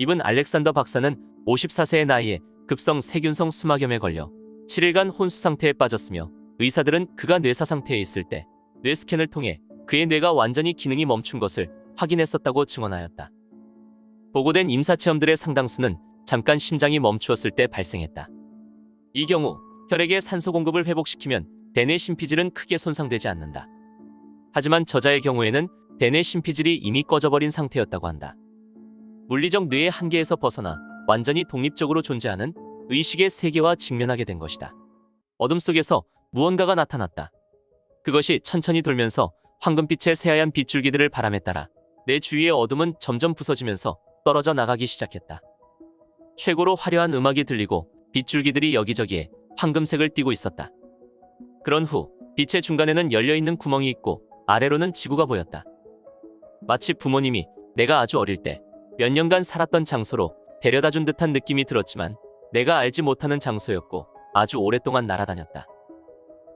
이분 알렉산더 박사는 54세의 나이에 급성 세균성 수막염에 걸려 7일간 혼수 상태에 빠졌으며 의사들은 그가 뇌사 상태에 있을 때 뇌 스캔을 통해 그의 뇌가 완전히 기능이 멈춘 것을 확인했었다고 증언하였다. 보고된 임사체험들의 상당수는 잠깐 심장이 멈추었을 때 발생했다. 이 경우 혈액의 산소 공급을 회복시키면 대뇌 심피질은 크게 손상되지 않는다. 하지만 저자의 경우에는 대뇌 심피질이 이미 꺼져버린 상태였다고 한다. 물리적 뇌의 한계에서 벗어나 완전히 독립적으로 존재하는 의식의 세계와 직면하게 된 것이다. 어둠 속에서 무언가가 나타났다. 그것이 천천히 돌면서 황금빛의 새하얀 빗줄기들을 바람에 따라 내 주위의 어둠은 점점 부서지면서 떨어져 나가기 시작했다. 최고로 화려한 음악이 들리고 빗줄기들이 여기저기에 황금색을 띠고 있었다. 그런 후 빛의 중간에는 열려있는 구멍이 있고 아래로는 지구가 보였다. 마치 부모님이 내가 아주 어릴 때 몇 년간 살았던 장소로 데려다 준 듯한 느낌이 들었지만 내가 알지 못하는 장소였고 아주 오랫동안 날아다녔다.